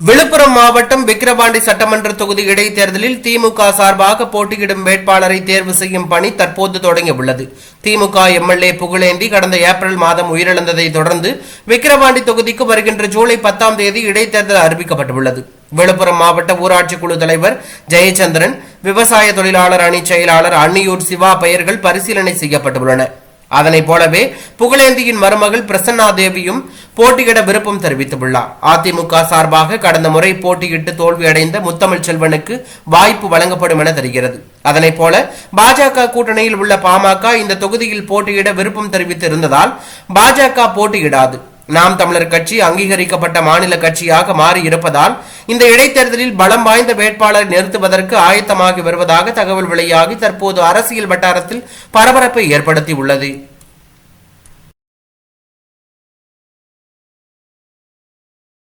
விழுப்புரம் மாவட்டம் விக்கிரவாண்டி சட்டமன்ற தொகுதி இடைத்தேர்தலில் திமுக சார்பாக போட்டியிடும் வேட்பாளரை தேர்வு செய்யும் பணி தற்போது தொடங்கியுள்ளது திமுக எம்எல்ஏ புகழேந்தி கடந்த ஏப்ரல் மாதம் உயிரிழந்ததை தொடர்ந்து விக்கிரவாண்டி தொகுதிக்கு வருகின்ற ஜூலை பத்தாம் தேதி இடைத்தேர்தல் அறிவிக்கப்பட்டுள்ளது. விழுப்புரம் மாவட்ட ஊராட்சி குழு தலைவர் ஜெயச்சந்திரன் விவசாய தொழிலாளர் அணி செயலாளர் அன்னியூர் சிவா பெயர்கள் பரிசீலனை செய்யப்பட்டுள்ளன. அதனைப் போலவே புகழேந்தியின் மருமகள் பிரசன்னா தேவியும் போட்டியிட விருப்பம் தெரிவித்துள்ளார். அதிமுக சார்பாக கடந்த முறை போட்டியிட்டு தோல்வியடைந்த முத்தமிழ் செல்வனுக்கு வாய்ப்பு வழங்கப்படும் என தெரிகிறது. அதனைப் போல பாஜக கூட்டணியில் உள்ள பாமக இந்த தொகுதியில் போட்டியிட விருப்பம் தெரிவித்து இருந்ததால் பாஜக போட்டியிடாது. நாம் தமிழர் கட்சி அங்கீகரிக்கப்பட்ட மாநில கட்சியாக மாறி இருப்பதால் இந்த இடைத்தேர்தலில் பலம் வாய்ந்த வேட்பாளரை நிறுத்துவதற்கு ஆயத்தமாகி வருவதாக தகவல் வெளியாகி தற்போது அரசியல் வட்டாரத்தில் பரபரப்பை ஏற்படுத்தியுள்ளது.